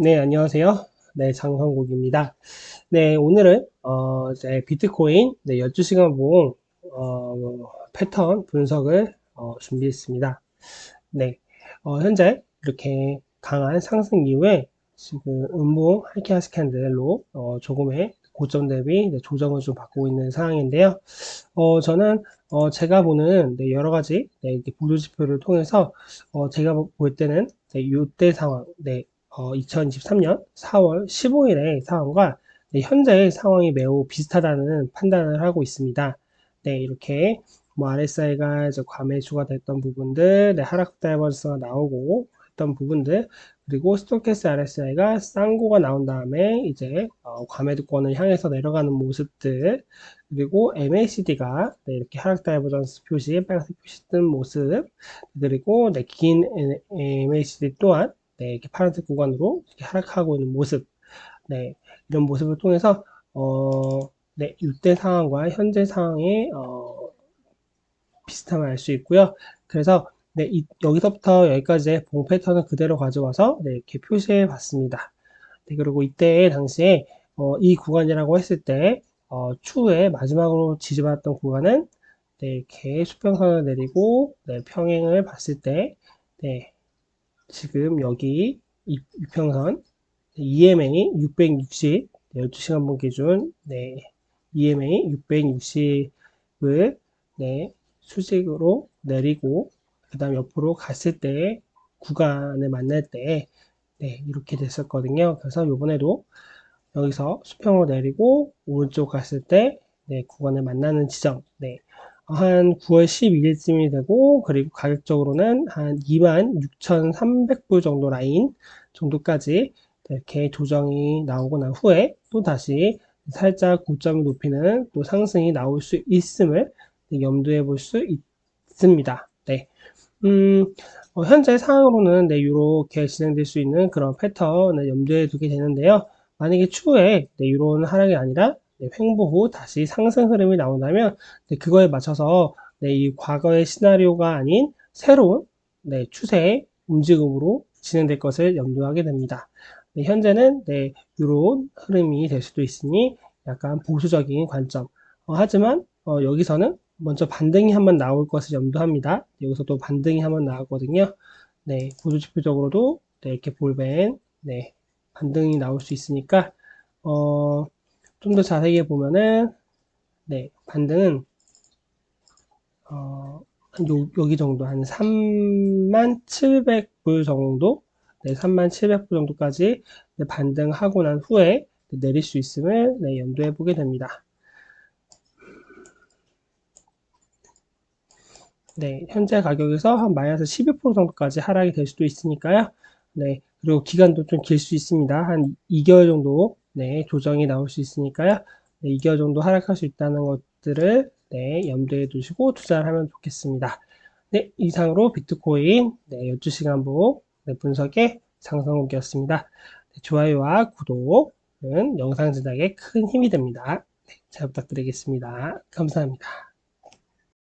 네, 안녕하세요. 네, 장성국입니다. 네, 오늘은, 어, 이제 비트코인, 네, 12시간 봉, 어, 패턴 분석을, 어, 준비했습니다. 네, 어, 현재 이렇게 강한 상승 이후에 지금 음봉 하이키아 스 캔들로, 어, 조금의 고점 대비 네, 조정을 좀 받고 있는 상황인데요. 어, 저는, 어, 제가 보는, 네, 여러 가지, 네, 보조 지표를 통해서, 어, 제가 볼 때는, 네, 이때 상황, 네, 어, 2023년 4월 15일의 상황과 네, 현재의 상황이 매우 비슷하다는 판단을 하고 있습니다. 네, 이렇게 뭐 RSI가 이제 과매수가 됐던 부분들, 네, 하락 다이버스가 나오고 했던 부분들, 그리고 스토캐스 RSI가 쌍고가 나온 다음에 이제 어, 과매도권을 향해서 내려가는 모습들, 그리고 MACD가 네, 이렇게 하락 다이버전스 표시, 빨간색 표시 뜬 모습, 그리고 네, 긴 MACD 또한 네, 이렇게 파란색 구간으로 이렇게 하락하고 있는 모습, 네, 이런 모습을 통해서, 어, 네, 이때 상황과 현재 상황의, 어, 비슷함을 알 수 있고요. 그래서, 네, 이, 여기서부터 여기까지의 봉 패턴을 그대로 가져와서, 네, 이렇게 표시해 봤습니다. 네, 그리고 이때 당시에, 어, 이 구간이라고 했을 때, 어, 추후에 마지막으로 지지받았던 구간은, 네, 이렇게 수평선을 내리고, 네, 평행을 봤을 때, 네, 지금 여기 이평선 EMA 660 12시간 본 기준 네, EMA 660을 네, 수직으로 내리고 그 다음 옆으로 갔을 때 구간을 만날 때 네, 이렇게 됐었거든요. 그래서 이번에도 여기서 수평으로 내리고 오른쪽 갔을 때 네, 구간을 만나는 지점 네, 한 9월 12일쯤이 되고 그리고 가격적으로는 한 26,300불 정도 라인 정도까지 이렇게 조정이 나오고 난 후에 또 다시 살짝 고점을 높이는 또 상승이 나올 수 있음을 염두에 볼수 있습니다. 네. 음, 어, 현재 상황으로는 네, 이렇게 진행될 수 있는 그런 패턴을 염두에 두게 되는데요. 만약에 추후에 네, 이런 하락이 아니라 네, 횡보 후 다시 상승 흐름이 나온다면 네, 그거에 맞춰서 네, 이 과거의 시나리오가 아닌 새로운 네, 추세의 움직임으로 진행될 것을 염두하게 됩니다. 네, 현재는 네, 이런 흐름이 될 수도 있으니 약간 보수적인 관점. 어, 하지만 어, 여기서는 먼저 반등이 한번 나올 것을 염두합니다. 여기서 또 반등이 한번 나왔거든요. 네, 보수지표적으로도 네, 이렇게 볼벤 네, 반등이 나올 수 있으니까 어, 좀 더 자세히 보면은 네 반등은 어, 요, 여기 정도 한 3만 700불 정도 네, 3만 700불 정도까지 네, 반등하고 난 후에 네, 내릴 수 있음을 네, 염두해 보게 됩니다. 네, 현재 가격에서 한 마이너스 12% 정도까지 하락이 될 수도 있으니까요. 네, 그리고 기간도 좀 길 수 있습니다. 한 2개월 정도 네, 조정이 나올 수 있으니까요. 네, 2개월 정도 하락할 수 있다는 것들을 네, 염두에 두시고 투자를 하면 좋겠습니다. 네, 이상으로 비트코인 네, 12시간 보 네, 분석의 장성욱이었습니다. 네, 좋아요와 구독은 영상 제작에 큰 힘이 됩니다. 네, 잘 부탁드리겠습니다. 감사합니다.